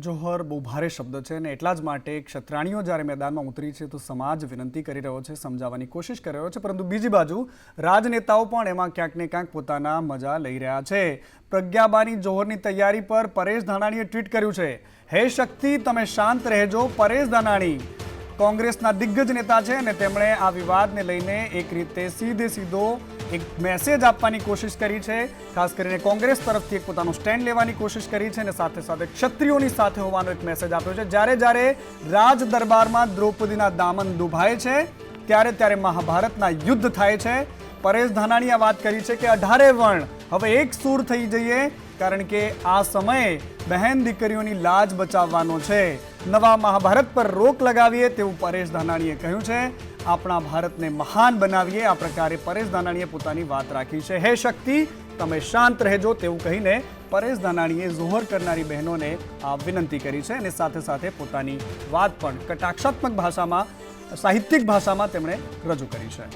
જોહર બહુ ભારે શબ્દ છે અને એટલા જ માટે ક્ષત્રાણીઓ જ્યારે મેદાનમાં ઉતરી છે તો સમાજ વિનંતી કરી રહ્યો છે, સમજાવવાની કોશિશ કરી રહ્યો છે. પરંતુ બીજી બાજુ રાજનેતાઓ પણ એમાં ક્યાંક ને ક્યાંક પોતાના મજા લઈ રહ્યા છે. પ્રજ્ઞાબાની જોહરની તૈયારી પર પરેશ ધાનાણીએ ટ્વીટ કર્યું છે. હે શક્તિ, તમે શાંત રહેજો, પરેશ ધાનાણી. કોંગ્રેસના દિગ્ગજ નેતા છે અને તેમણે આ વિવાદને લઈને એક રીતે સીધે સીધો એક મેસેજ આપવાની કોશિશ કરી છે. ખાસ કરીને કોંગ્રેસ તરફથી એક પોતાનું સ્ટેન્ડ લેવાની કોશિશ કરી છે અને સાથે સાથે ક્ષત્રિયોની સાથે હોવાનો એક મેસેજ આપ્યો છે. જ્યારે જ્યારે રાજ દરબારમાં દ્રૌપદીના દામન દુભાય છે, ત્યારે ત્યારે મહાભારતના યુદ્ધ થાય છે. પરેશ ધાનાણીએ વાત કરી છે કે અઢારે વર્ણ હવે એક સૂર થઈ જઈએ, કારણ કે આ સમયે બહેન દીકરીઓની લાજ બચાવવાનો છે. નવા મહાભારત પર રોક લગાવીએ તેવું પરેશ ધાનાણીએ કહ્યું છે. આપણા ભારતને મહાન બનાવીએ, આ પ્રકારે પરેશ ધાનાણીએ પોતાની વાત રાખી છે. હે શક્તિ, તમે શાંત રહેજો તેવું કહીને પરેશ ધાનાણીએ જોહર કરનારી બહેનોને આ વિનંતી કરી છે અને સાથે સાથે પોતાની વાત પણ કટાક્ષાત્મક ભાષામાં, સાહિત્યિક ભાષામાં તેમણે રજૂ કરી છે.